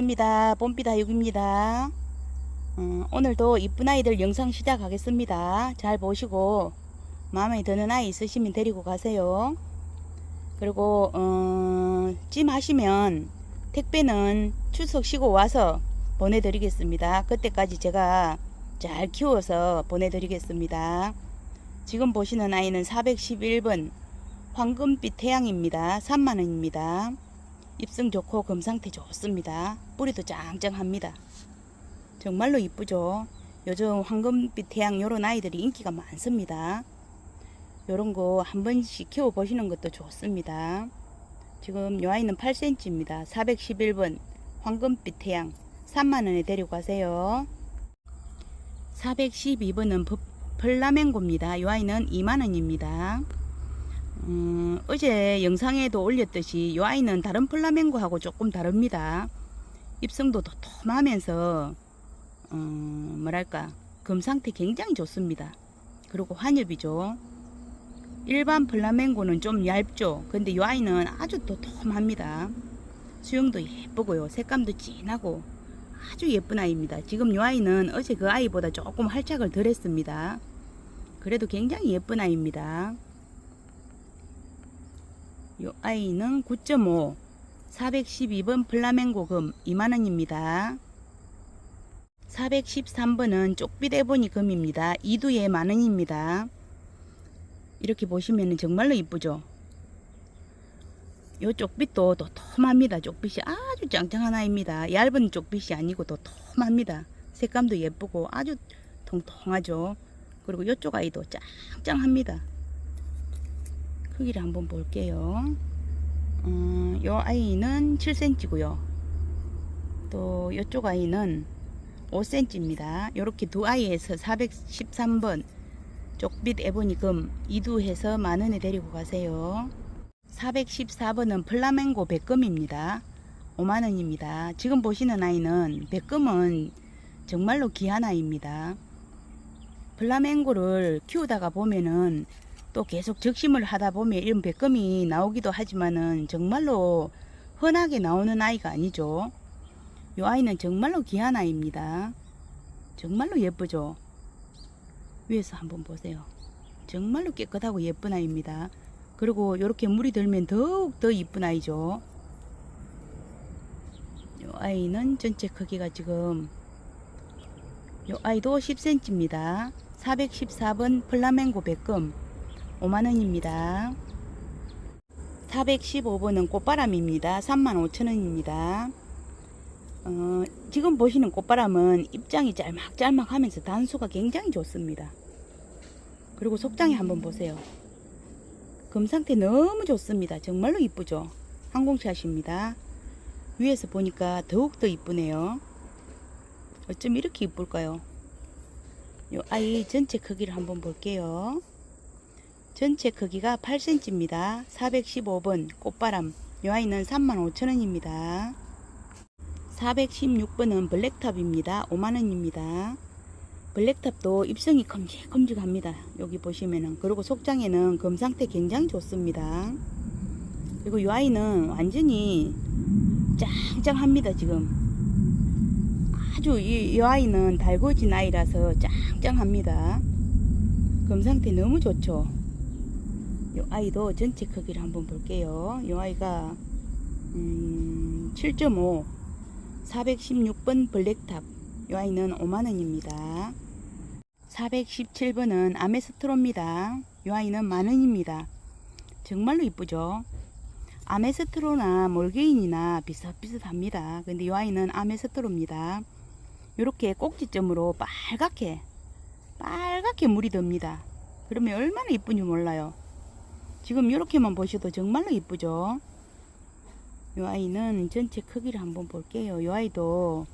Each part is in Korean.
반갑습니다. 봄비다육입니다. 어, 오늘도 이쁜 아이들 영상 시작하겠습니다. 잘 보시고 마음에 드는 아이 있으시면 데리고 가세요. 그리고 어, 찜하시면 택배는 추석 쉬고 와서 보내드리겠습니다. 그때까지 제가 잘 키워서 보내드리겠습니다. 지금 보시는 아이는 411번 황금빛 태양입니다. 3만원입니다. 입성 좋고 금상태 좋습니다. 뿌리도 짱짱합니다. 정말로 이쁘죠? 요즘 황금빛 태양 요런 아이들이 인기가 많습니다. 요런 거 한 번씩 키워보시는 것도 좋습니다. 지금 요 아이는 8cm입니다. 411번 황금빛 태양 3만원에 데리고 가세요. 412번은 플라멩고입니다. 요 아이는 2만원입니다. 음, 어제 영상에도 올렸듯이 이 아이는 다른 플라멩고하고 조금 다릅니다. 입성도 도톰하면서 어, 뭐랄까 금 상태 굉장히 좋습니다. 그리고 환엽이죠. 일반 플라멩고는 좀 얇죠. 근데 이 아이는 아주 도톰합니다. 수영도 예쁘고요. 색감도 진하고 아주 예쁜 아이입니다. 지금 이 아이는 어제 그 아이보다 조금 활착을 덜 했습니다. 그래도 굉장히 예쁜 아이입니다. 요 아이는 9.5 412번 플라멩고 금 2만원입니다. 413번은 쪽빛 에보니 금입니다. 이두에 만원입니다. 이렇게 보시면 정말로 이쁘죠? 요 쪽빛도 도톰합니다. 쪽빛이 아주 짱짱한 아이입니다. 얇은 쪽빛이 아니고 도톰합니다. 색감도 예쁘고 아주 통통하죠. 그리고 요쪽 아이도 짱짱합니다. 크기를 한번 볼게요. 음, 요 아이는 7cm고요. 또 요쪽 아이는 5cm입니다. 요렇게 두 아이에서 413번 쪽빛 에보니 금 이두해서 만원에 데리고 가세요. 414번은 플라멩고 백금입니다. 5만원입니다. 지금 보시는 아이는 백금은 정말로 귀한 아이입니다. 플라멩고를 키우다가 보면은 또 계속 적심을 하다 보면 이런 백금이 나오기도 하지만은 정말로 흔하게 나오는 아이가 아니죠. 이 아이는 정말로 귀한 아이입니다. 정말로 예쁘죠. 위에서 한번 보세요. 정말로 깨끗하고 예쁜 아이입니다. 그리고 이렇게 물이 들면 더욱 더 이쁜 아이죠. 이 아이는 전체 크기가 지금 이 아이도 10cm입니다. 414번 플라멩고 백금 5만원입니다. 415번은 꽃바람입니다. 35,000원입니다. 어, 지금 보시는 꽃바람은 입장이 짤막짤막 하면서 단수가 굉장히 좋습니다. 그리고 속장에 한번 보세요. 금상태 너무 좋습니다. 정말로 이쁘죠? 항공샷입니다. 위에서 보니까 더욱더 이쁘네요. 어쩜 이렇게 이쁠까요? 요 아이 전체 크기를 한번 볼게요. 전체 크기가 8cm입니다. 415번 꽃바람. 요 아이는 35,000원입니다. 416번은 블랙탑입니다. 5만원입니다. 블랙탑도 입성이 큼직큼직합니다. 여기 보시면은. 그리고 속장에는 금상태 굉장히 좋습니다. 그리고 요 아이는 완전히 짱짱합니다. 지금. 아주 이, 이 아이는 달궈진 아이라서 짱짱합니다. 금상태 너무 좋죠. 이 아이도 전체 크기를 한번 볼게요. 이 아이가 음, 7.5 416번 블랙탑 이 아이는 5만원입니다. 417번은 아메스트로입니다. 이 아이는 만원입니다. 정말로 이쁘죠? 아메스트로나 몰게인이나 비슷비슷합니다. 근데 이 아이는 아메스트로입니다. 이렇게 꼭지점으로 빨갛게 빨갛게 물이 듭니다. 그러면 얼마나 이쁜지 몰라요. 지금 이렇게만 보셔도 정말로 이쁘죠. 이 아이는 전체 크기를 한번 볼게요. 이 아이도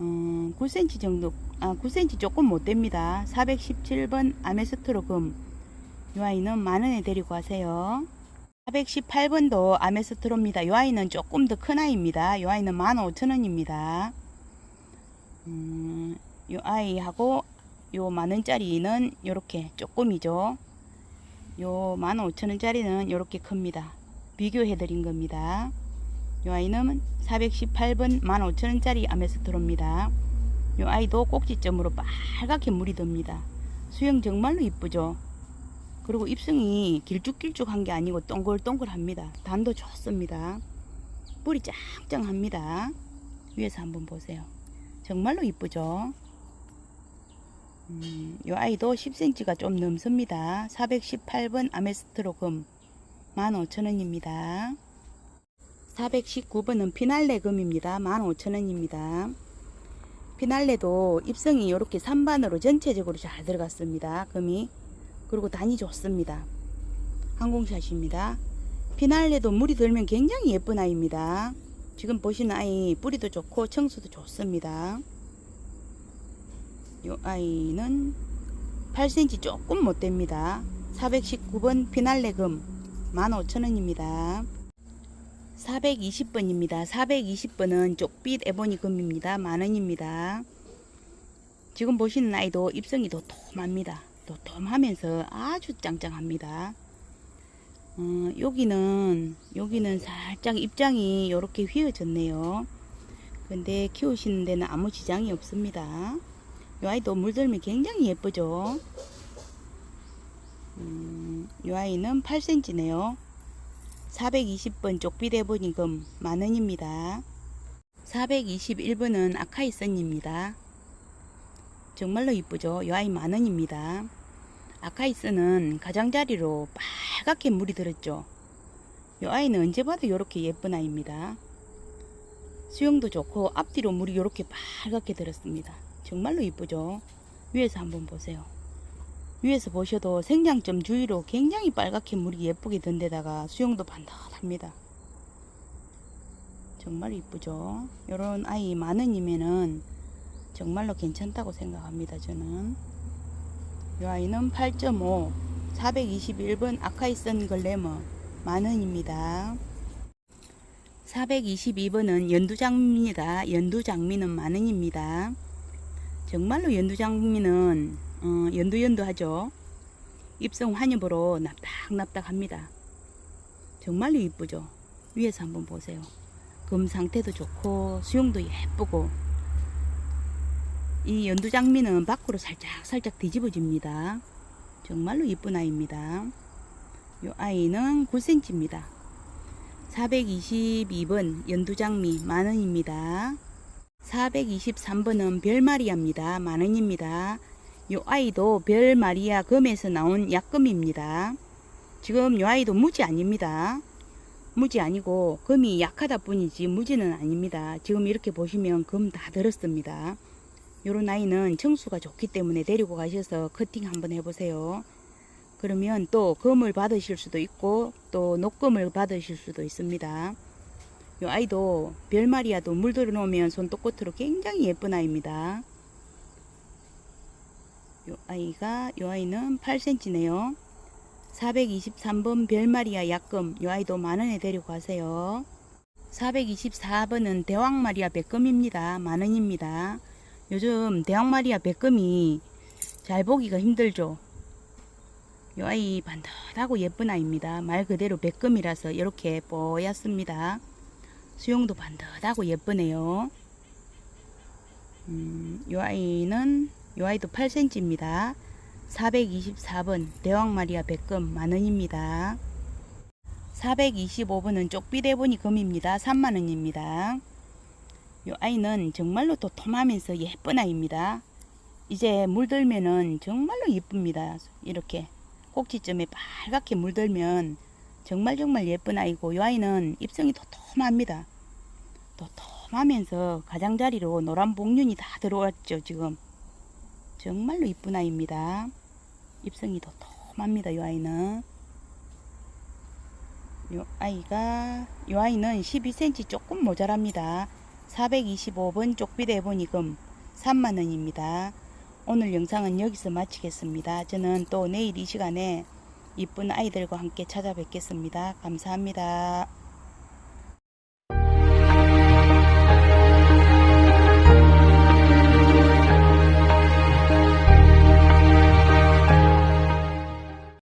음, 9cm 정도, 아 9cm 조금 못 됩니다. 417번 아메스트로 금. 이 아이는 만원에 데리고 가세요. 418번도 아메스트로입니다. 이 아이는 조금 더 큰 아이입니다. 이 아이는 15,000원입니다. 음, 이 아이하고 요 만원짜리는 요렇게 조금이죠. 요 15,000원짜리는 요렇게 큽니다. 비교해 드린 겁니다. 이 아이는 418번 15,000원짜리 아메스트로입니다. 이 아이도 꼭지점으로 빨갛게 물이 듭니다. 수영 정말로 이쁘죠? 그리고 입성이 길쭉길쭉한 게 아니고 동글동글합니다. 단도 좋습니다. 뿌리 짱짱합니다. 위에서 한번 보세요. 정말로 이쁘죠? 음, 이 아이도 10cm가 좀 넘습니다. 418번 아메스트로 금 15,000원입니다. 419번은 피날레 금입니다. 15,000원입니다. 피날레도 입성이 이렇게 3반으로 전체적으로 잘 들어갔습니다. 금이. 그리고 단이 좋습니다. 항공샷입니다. 피날레도 물이 들면 굉장히 예쁜 아이입니다. 지금 보시는 아이 뿌리도 좋고 청수도 좋습니다. 이 아이는 8cm 조금 못 됩니다. 419번 피날레 금 15,000원입니다. 420번입니다. 420번은 쪽빛 에보니 금입니다. 만원입니다. 지금 보시는 아이도 입성이 도톰합니다. 도톰하면서 아주 짱짱합니다. 어, 여기는 여기는 살짝 입장이 이렇게 휘어졌네요. 근데 키우시는 데는 아무 지장이 없습니다. 이 아이도 물들면 굉장히 예쁘죠. 음, 이 아이는 8cm네요. 420번 쪽빛 에보니 금 만원입니다. 421번은 아카이선입니다. 정말로 이쁘죠. 이 아이 만원입니다. 아카이스는 가장자리로 빨갛게 물이 들었죠. 이 아이는 언제 봐도 이렇게 예쁜 아이입니다. 수영도 좋고 앞뒤로 물이 이렇게 빨갛게 들었습니다. 정말로 이쁘죠. 위에서 한번 보세요. 위에서 보셔도 생장점 주위로 굉장히 빨갛게 물이 예쁘게 든 데다가 수영도 반듯합니다. 정말 이쁘죠. 이런 아이 만원이면은 정말로 괜찮다고 생각합니다. 저는. 이 아이는 8.5 421번 아카이선 글래머 만원입니다. 422번은 연두장미입니다. 연두장미는 만원입니다. 정말로 연두장미는 어, 연두연두하죠. 입성 환엽으로 납닥납닥합니다. 정말로 이쁘죠. 위에서 한번 보세요. 금 상태도 좋고 수영도 예쁘고 이 연두장미는 밖으로 살짝 살짝 뒤집어집니다. 정말로 이쁜 아이입니다. 이 아이는 9cm입니다. 422번 연두장미 만원입니다. 423번은 별마리아입니다. 만원입니다. 이 아이도 별마리아 금에서 나온 약금입니다. 지금 이 아이도 무지 아닙니다. 무지 아니고 금이 약하다 뿐이지 무지는 아닙니다. 지금 이렇게 보시면 금 다 들었습니다. 요런 아이는 청수가 좋기 때문에 데리고 가셔서 커팅 한번 해보세요. 그러면 또 금을 받으실 수도 있고 또 녹금을 받으실 수도 있습니다. 요 아이도 별마리아도 물 들어놓으면 손톱끝으로 굉장히 예쁜 아이입니다. 요 아이가 요 아이는 8cm네요. 423번 별마리아 약금 요 아이도 만원에 데리고 가세요. 424번은 대왕마리아 백금입니다. 만원입니다. 요즘 대왕마리아 백금이 잘 보기가 힘들죠. 요 아이 반듯하고 예쁜 아이입니다. 말 그대로 백금이라서 이렇게 뽀얗습니다. 수영도 반듯하고 예쁘네요. 음, 요 아이는 요 아이도 8cm입니다. 424번 대왕마리아 백금 만원입니다. 425번은 쪽비대보니 금입니다. 3만원입니다. 요 아이는 정말로 도톰하면서 예쁜 아이입니다. 이제 물들면은 정말로 이쁩니다. 이렇게 꼭지점에 빨갛게 물들면 정말 정말 예쁜 아이고 요 아이는 입성이 도톰합니다. 도톰하면서 가장자리로 노란 복륜이 다 들어왔죠 지금. 정말로 이쁜 아이입니다. 입성이 도톰합니다. 요 아이는. 요 아이가 요 아이는 12cm 조금 모자랍니다. 425번 쪽비대 보니금 3만원입니다. 오늘 영상은 여기서 마치겠습니다. 저는 또 내일 이 시간에 이쁜 아이들과 함께 찾아뵙겠습니다. 감사합니다.